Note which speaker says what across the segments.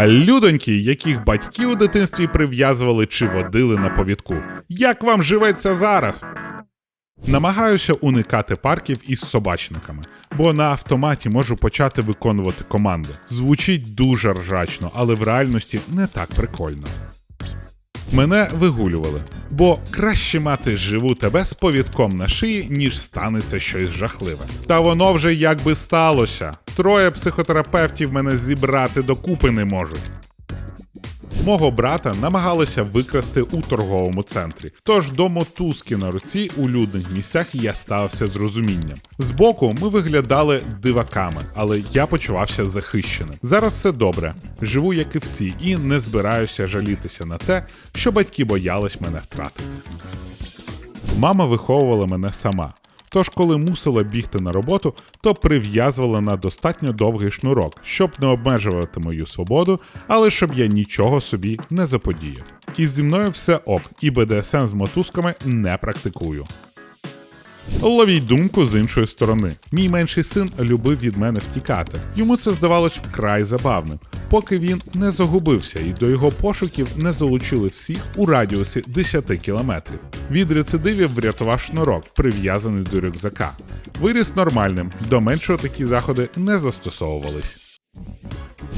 Speaker 1: А людоньки, яких батьки у дитинстві прив'язували чи водили на повідку. Як вам живеться зараз? Намагаюся уникати парків із собачниками, бо на автоматі можу почати виконувати команди. Звучить дуже ржачно, але в реальності не так прикольно. Мене вигулювали, бо краще мати живу тебе з повідком на шиї, ніж станеться щось жахливе. Та воно вже якби сталося. Троє психотерапевтів мене зібрати докупи не можуть. Мого брата намагалися викрасти у торговому центрі. Тож до мотузки на руці у людних місцях я ставився з розумінням. Збоку ми виглядали диваками, але я почувався захищеним. Зараз все добре. Живу як і всі, і не збираюся жалітися на те, що батьки боялись мене втратити. Мама виховувала мене сама. Тож, коли мусила бігти на роботу, то прив'язувала на достатньо довгий шнурок, щоб не обмежувати мою свободу, але щоб я нічого собі не заподіяв. І зі мною все ок, і БДСМ з мотузками не практикую. Ловіть думку з іншої сторони. Мій менший син любив від мене втікати. Йому це здавалось вкрай забавним, поки він не загубився і до його пошуків не залучили всіх у радіусі 10 кілометрів. Від рецидивів врятував шнурок, прив'язаний до рюкзака. Виріс нормальним, до меншого такі заходи не застосовувались.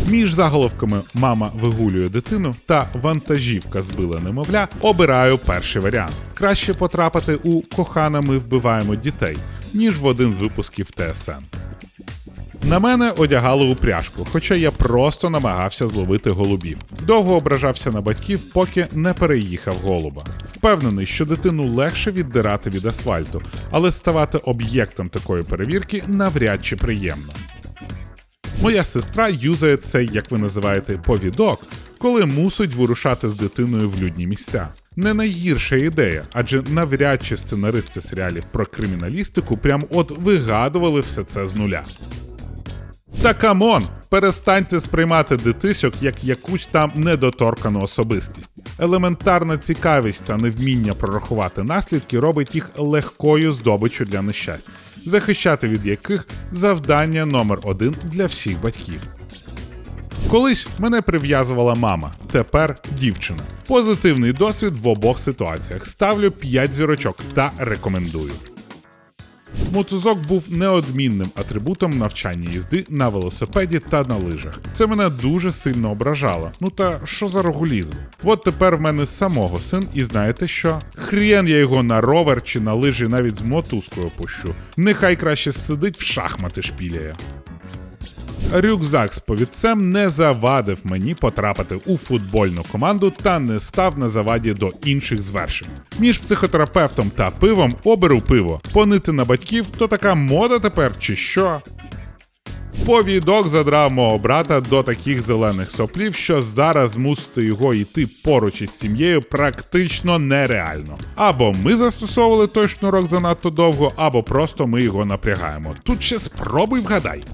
Speaker 1: Між заголовками Мама вигулює дитину та вантажівка збила немовля обираю перший варіант. Краще потрапити у кохана ми вбиваємо дітей, ніж в один з випусків ТСН. На мене одягали упряжку, хоча я просто намагався зловити голубів. Довго ображався на батьків, поки не переїхав голуба. Впевнений, що дитину легше віддирати від асфальту, але ставати об'єктом такої перевірки навряд чи приємно. Моя сестра юзає цей, як ви називаєте, повідок, коли мусить вирушати з дитиною в людні місця. Не найгірша ідея, адже навряд чи сценаристи серіалів про криміналістику прям от вигадували все це з нуля. Та камон! Перестаньте сприймати дитисьок як якусь там недоторкану особистість. Елементарна цікавість та невміння прорахувати наслідки робить їх легкою здобиччю для нещастя, захищати від яких завдання номер один для всіх батьків. Колись мене прив'язувала мама, тепер дівчина. Позитивний досвід в обох ситуаціях. Ставлю 5 зірочок та рекомендую. Мотузок був неодмінним атрибутом навчання їзди на велосипеді та на лижах. Це мене дуже сильно ображало. Ну та що за рогулізм? От тепер в мене самого син, і знаєте що? Хрен я його на ровер чи на лижі навіть з мотузкою пущу. Нехай краще сидить в шахмати шпіляє. Рюкзак з повідцем не завадив мені потрапити у футбольну команду та не став на заваді до інших звершень. Між психотерапевтом та пивом оберу пиво. Понити на батьків то така мода тепер чи що? Повідок задрав мого брата до таких зелених соплів, що зараз змусити його йти поруч із сім'єю практично нереально. Або ми застосовували той шнурок занадто довго, або просто ми його напрягаємо. Тут ще спробуй вгадай.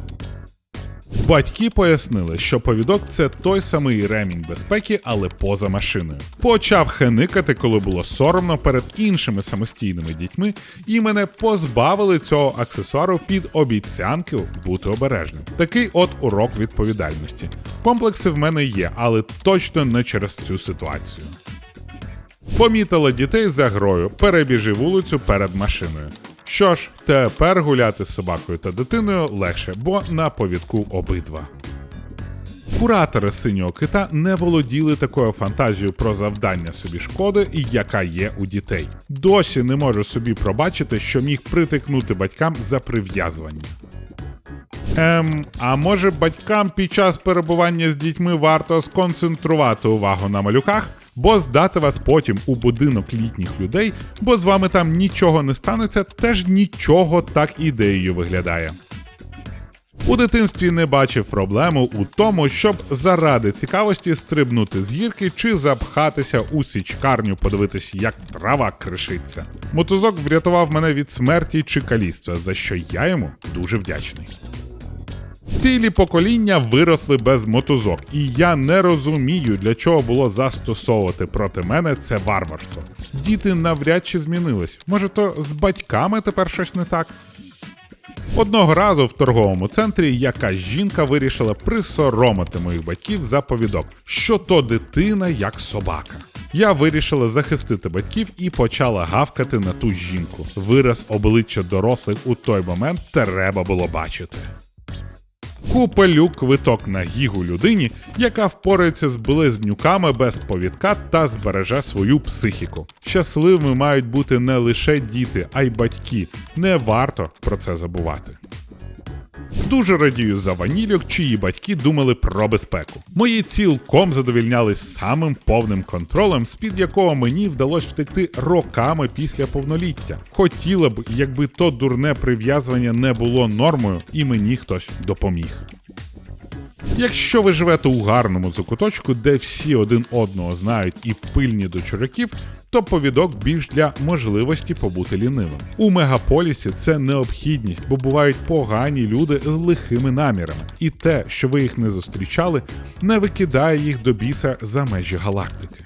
Speaker 1: Батьки пояснили, що повідок це той самий ремінь безпеки, але поза машиною. Почав хеникати, коли було соромно перед іншими самостійними дітьми, і мене позбавили цього аксесуару під обіцянки бути обережним. Такий от урок відповідальності. Комплекси в мене є, але точно не через цю ситуацію. Помітила дітей за грою, перебіжи вулицю перед машиною. Що ж, тепер гуляти з собакою та дитиною легше, бо на повідку обидва. Куратори синього кита не володіли такою фантазією про завдання собі шкоди, яка є у дітей. Досі не можу собі пробачити, що міг притикнути батькам за прив'язування. Ем, а може батькам під час перебування з дітьми варто сконцентрувати увагу на малюках, бо здати вас потім у будинок літніх людей, бо з вами там нічого не станеться, теж нічого так ідеєю виглядає. У дитинстві не бачив проблему у тому, щоб заради цікавості стрибнути з гірки чи запхатися у січкарню, подивитись, як трава кришиться. Мотузок врятував мене від смерті чи каліцтва, за що я йому дуже вдячний. Цілі покоління виросли без мотузок, і я не розумію, для чого було застосовувати проти мене це варварство. Діти навряд чи змінились. Може, то з батьками тепер щось не так? Одного разу в торговому центрі якась жінка вирішила присоромити моїх батьків за повідок, що то дитина як собака. Я вирішила захистити батьків і почала гавкати на ту жінку. Вираз обличчя дорослих у той момент треба було бачити. Купелю квиток на гігу людині, яка впорається з близнюками без повідка та збереже свою психіку. Щасливими мають бути не лише діти, а й батьки. Не варто про це забувати. Дуже радію за ванільок, чиї батьки думали про безпеку. Мої цілком задовільнялись самим повним контролем, з-під якого мені вдалося втекти роками після повноліття. Хотіла б, якби то дурне прив'язування не було нормою, і мені хтось допоміг. Якщо ви живете у гарному закуточку, де всі один одного знають і пильні до чураків, то повідок більш для можливості побути лінивим. У мегаполісі це необхідність, бо бувають погані люди з лихими намірами, і те, що ви їх не зустрічали, не викидає їх до біса за межі галактики.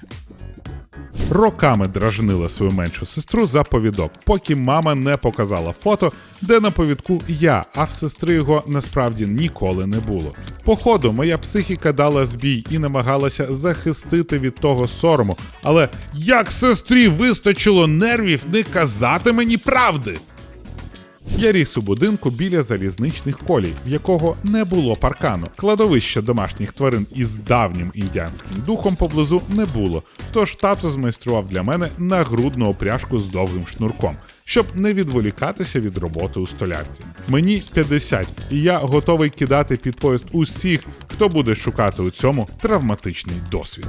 Speaker 1: Роками дражнила свою меншу сестру за повідок, поки мама не показала фото, де на повідку я, а в сестри його насправді ніколи не було. Походу, моя психіка дала збій і намагалася захистити від того сорому, але як сестрі вистачило нервів не казати мені правди? Я ріс у будинку біля залізничних колій, в якого не було паркану. Кладовища домашніх тварин із давнім індіанським духом поблизу не було. Тож тато змайстрував для мене нагрудну опряжку з довгим шнурком, щоб не відволікатися від роботи у столярці. Мені 50, і я готовий кидати під поїзд усіх, хто буде шукати у цьому травматичний досвід.